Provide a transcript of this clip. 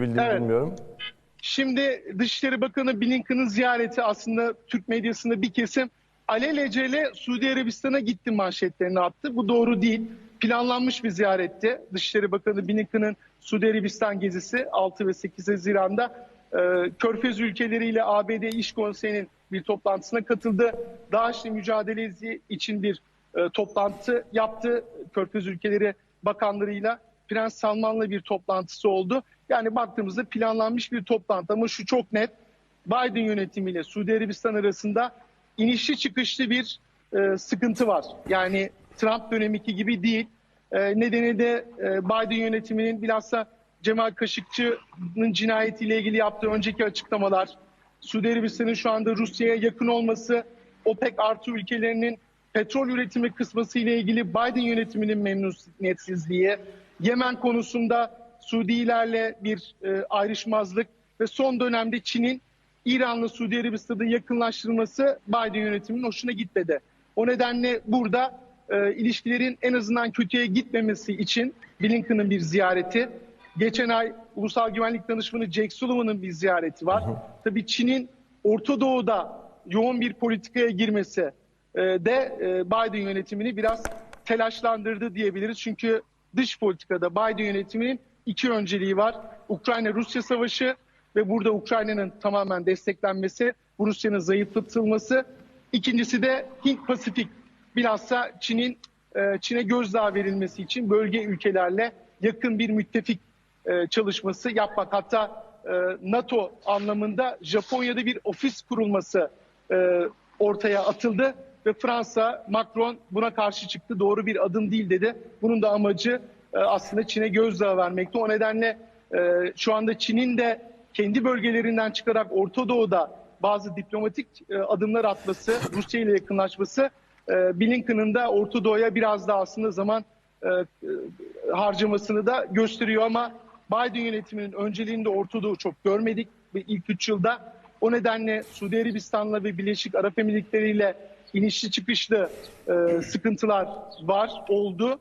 bildiğini Evet. bilmiyorum. Şimdi Dışişleri Bakanı Blinken'ın ziyareti aslında Türk medyasında bir kesim alelacele Suudi Arabistan'a gitti manşetlerini attı. Bu doğru değil. Planlanmış bir ziyaretti. Dışişleri Bakanı Blinken'ın Suudi Arabistan gezisi 6 ve 8 Haziran'da e, Körfez ülkeleriyle ABD İş Konseyi'nin bir toplantısına katıldı. DAEŞ'le mücadelesi için bir e, toplantı yaptı. Körfez ülkeleri bakanlarıyla Prens Salman'la bir toplantısı oldu. Yani baktığımızda planlanmış bir toplantı ama şu çok net. Biden yönetimiyle Suudi Arabistan arasında inişli çıkışlı bir e, sıkıntı var. Yani Trump dönemiki gibi değil. E, nedeni de e, Biden yönetiminin bilhassa Cemal Kaşıkçı'nın cinayetiyle ilgili yaptığı önceki açıklamalar, Suudi Arabistan'ın şu anda Rusya'ya yakın olması, OPEC artı ülkelerinin petrol üretimi kısması ile ilgili Biden yönetiminin memnuniyetsizliği, Yemen konusunda Suudilerle bir e, ayrışmazlık ve son dönemde Çin'in İran'la Suudi Arabistan'ı yakınlaştırılması Biden yönetiminin hoşuna gitmedi. O nedenle burada e, ilişkilerin en azından kötüye gitmemesi için Blinken'ın bir ziyareti, geçen ay Ulusal Güvenlik Danışmanı Jake Sullivan'ın bir ziyareti var. Tabii Çin'in Orta Doğu'da yoğun bir politikaya girmesi e, de e, Biden yönetimini biraz telaşlandırdı diyebiliriz. Çünkü dış politikada Biden yönetiminin iki önceliği var. Ukrayna-Rusya savaşı ve burada Ukrayna'nın tamamen desteklenmesi, Rusya'nın zayıflatılması. İkincisi de Hint-Pasifik bilhassa Çin'in e, Çin'e gözdağı verilmesi için bölge ülkelerle yakın bir müttefik e, çalışması yapmak. Hatta e, NATO anlamında Japonya'da bir ofis kurulması ortaya atıldı ve Fransa Macron buna karşı çıktı. Doğru bir adım değil dedi. Bunun da amacı e, aslında Çin'e gözdağı vermekti. O nedenle e, şu anda Çin'in de kendi bölgelerinden çıkarak Orta Doğu'da bazı diplomatik e, adımlar atması, Rusya ile yakınlaşması Blinken'ın da Orta Doğu'ya biraz daha aslında zaman harcamasını da gösteriyor ama Biden yönetiminin önceliğinde Orta Doğu çok görmedik ilk 3 yılda o nedenle Suudi Arabistan'la ve Birleşik Arap Emirlikleri ile inişli çıkışlı e, sıkıntılar var, oldu.